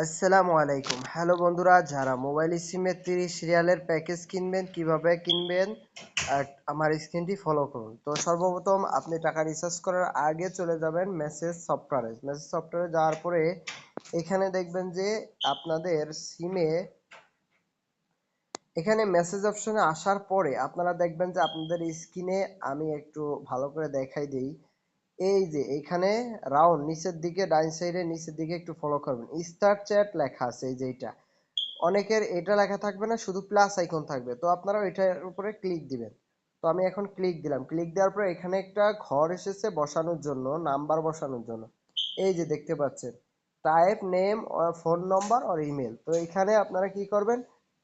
আসসালামু আলাইকুম। হ্যালো বন্ধুরা, যারা মোবাইল সিমের তিরিশ সিরিয়ালের প্যাকেজ কিনবেন, কীভাবে কিনবেন আমার স্ক্রিনটি ফলো করুন। তো সর্বপ্রথম আপনি টাকা রিচার্জ করার আগে চলে যাবেন মেসেজ সফটওয়্যারে মেসেজ সফটওয়্যারে যাওয়ার পরে এখানে দেখবেন যে আপনাদের সিমে এখানে মেসেজ অপশনে আসার পরে আপনারা দেখবেন যে আপনাদের স্ক্রিনে আমি একটু ভালো করে দেখাই দিই। এই যে এখানে রাউন্ড নিচের দিকে ডাইন সাইডে নিচের দিকে একটু ফলো করবেন। স্টার চ্যাট লেখা আছে এই যে এটা অনেকের এটা লেখা থাকবে না, শুধু প্লাস আইকন থাকবে। তো আপনারা এটার উপরে ক্লিক দিবেন। তো আমি এখন ক্লিক দিলাম। ক্লিক দেওয়ার পরে এখানে একটা ঘর এসেছে বসানোর জন্য নাম্বার বসানোর জন্য। এই যে দেখতে পাচ্ছেন। টাইপ নেম ফোন নম্বর আর ইমেল তো এখানে আপনারা কি করবেন?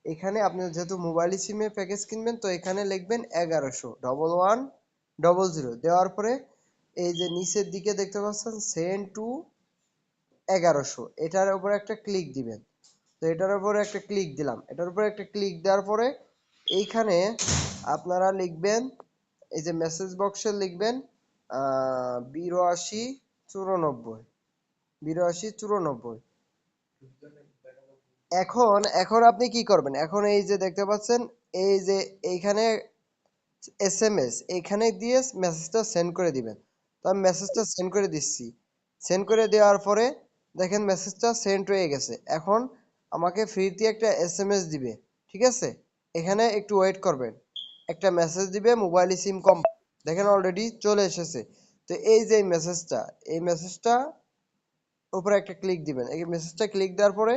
এখানে আপনি যেহেতু মোবাইল সিমে প্যাকেজ কিনবেন, তো এখানে লিখবেন এগারোশো। ডবল ওয়ান ডবল জিরো দেওয়ার পরে এই যে নিচের দিকে দেখতে পাচ্ছেন সেন্ড টু এগারোশো। এটার উপরে একটা ক্লিক দিবেন। তো এটার উপরে একটা ক্লিক দিলাম। এটার উপরে একটা ক্লিক দেওয়ার পরে এইখানে আপনারা লিখবেন, এই যে মেসেজ বক্সে লিখবেন বিরাশি চুরানব্বই। বিরাশি চুরানব্বই। এখন এখন আপনি কি করবেন? এখন এই যে দেখতে পাচ্ছেন, এই যে এইখানে এস এম এস এইখানে দিয়ে মেসেজটা সেন্ড করে দিবেন। তো আমি মেসেজটা সেন্ড করে দিচ্ছি। সেন্ড করে দেওয়ার পরে দেখেন মেসেজটা সেন্ড হয়ে গেছে। এখন আমাকে ফ্রিতে একটা এস দিবে, ঠিক আছে? এখানে একটু ওয়েট করবেন। একটা মেসেজ দিবে মোবাইল সিম কম দেখেন অলরেডি চলে এসেছে। তো এই যে মেসেজটা এই মেসেজটা উপরে একটা ক্লিক দিবেন। এই মেসেজটা ক্লিক দেওয়ার পরে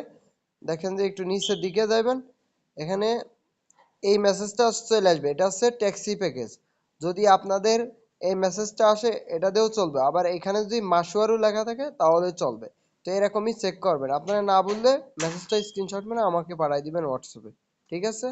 দেখেন যে একটু নিচের দিকে যাবেন এখানে এই মেসেজটা চলে আসবে। এটা হচ্ছে ট্যাক্সি প্যাকেজ যদি আপনাদের এই মেসেজটা আসে, এটা দিয়েও চলবে। আবার এখানে যদি মাসুয়ারু লেখা থাকে, তাহলে চলবে। তো এরকমই চেক করবেন। আপনারা না বললে মেসেজটা স্ক্রিনশট মানে আমাকে পাঠিয়ে দিবেন হোয়াটসঅ্যাপে ঠিক আছে?